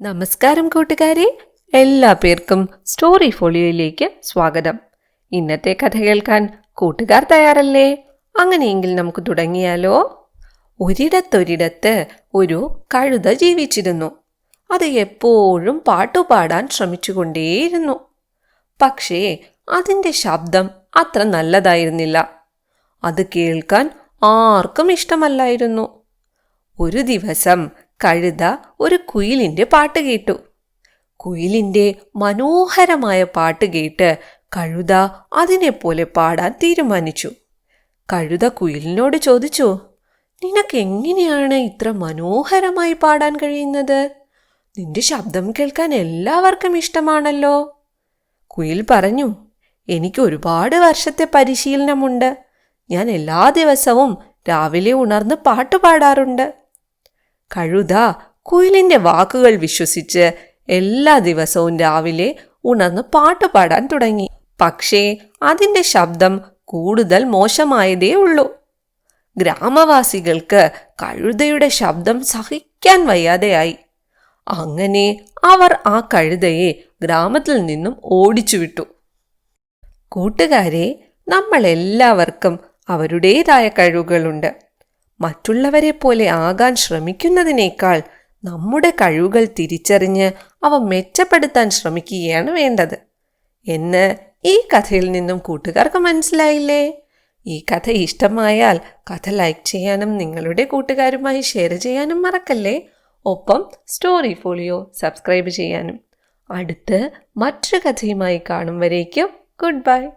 നമസ്കാരം കൂട്ടുകാരെ. എല്ലാ പേർക്കും സ്റ്റോറി ഫോളിയോയിലേക്ക് സ്വാഗതം. ഇന്നത്തെ കഥ കേൾക്കാൻ കൂട്ടുകാർ തയ്യാറല്ലേ? അങ്ങനെയെങ്കിൽ നമുക്ക് തുടങ്ങിയാലോ? ഒരിടത്തൊരിടത്ത് ഒരു കഴുത ജീവിച്ചിരുന്നു. അത് എപ്പോഴും പാട്ടുപാടാൻ ശ്രമിച്ചുകൊണ്ടേയിരുന്നു. പക്ഷേ അതിന്റെ ശബ്ദം അത്ര നല്ലതായിരുന്നില്ല. അത് കേൾക്കാൻ ആർക്കും ഇഷ്ടമല്ലായിരുന്നു. ഒരു ദിവസം കഴുത ഒരു കുയിലിന്റെ പാട്ട് കേട്ടു. കുയിലിന്റെ മനോഹരമായ പാട്ട് കേട്ട് കഴുത അതിനെപ്പോലെ പാടാൻ തീരുമാനിച്ചു. കഴുത കുയിലിനോട് ചോദിച്ചു നിനക്ക് എങ്ങനെയാണ് ഇത്ര മനോഹരമായി പാടാൻ കഴിയുന്നത്? നിന്റെ ശബ്ദം കേൾക്കാൻ എല്ലാവർക്കും ഇഷ്ടമാണല്ലോ. കുയിൽ പറഞ്ഞു എനിക്ക് ഒരുപാട് വർഷത്തെ പരിശീലനമുണ്ട്. ഞാൻ എല്ലാ ദിവസവും രാവിലെ ഉണർന്ന് പാട്ട് പാടാറുണ്ട്. കഴുത കുയിലിന്റെ വാക്കുകൾ വിശ്വസിച്ച് എല്ലാ ദിവസവും രാവിലെ ഉണർന്ന് പാട്ട് പാടാൻ തുടങ്ങി. പക്ഷേ അതിന്റെ ശബ്ദം കൂടുതൽ മോശമായതേ ഉള്ളൂ. ഗ്രാമവാസികൾക്ക് കഴുതയുടെ ശബ്ദം സഹിക്കാൻ വയ്യാതെയായി. അങ്ങനെ അവർ ആ കഴുതയെ ഗ്രാമത്തിൽ നിന്നും ഓടിച്ചുവിട്ടു. കൂട്ടുകാരെ നമ്മൾ എല്ലാവർക്കും അവരുടേതായ കഴിവുകളുണ്ട്. മറ്റുള്ളവരെ പോലെ ആകാൻ ശ്രമിക്കുന്നതിനേക്കാൾ നമ്മുടെ കഴിവുകൾ തിരിച്ചറിഞ്ഞ് അവ മെച്ചപ്പെടുത്താൻ ശ്രമിക്കുകയാണ് വേണ്ടത്. എന്ന് ഈ കഥയിൽ നിന്നും കൂട്ടുകാർക്ക് മനസ്സിലായില്ലേ? ഈ കഥ ഇഷ്ടമായാൽ കഥ ലൈക്ക് ചെയ്യാനും നിങ്ങളുടെ കൂട്ടുകാരുമായി ഷെയർ ചെയ്യാനും മറക്കല്ലേ? ഒപ്പം സ്റ്റോറി ഫോളിയോ സബ്സ്ക്രൈബ് ചെയ്യാനും. അടുത്ത് മറ്റൊരു കഥയുമായി കാണും വരേക്കും ഗുഡ് ബൈ.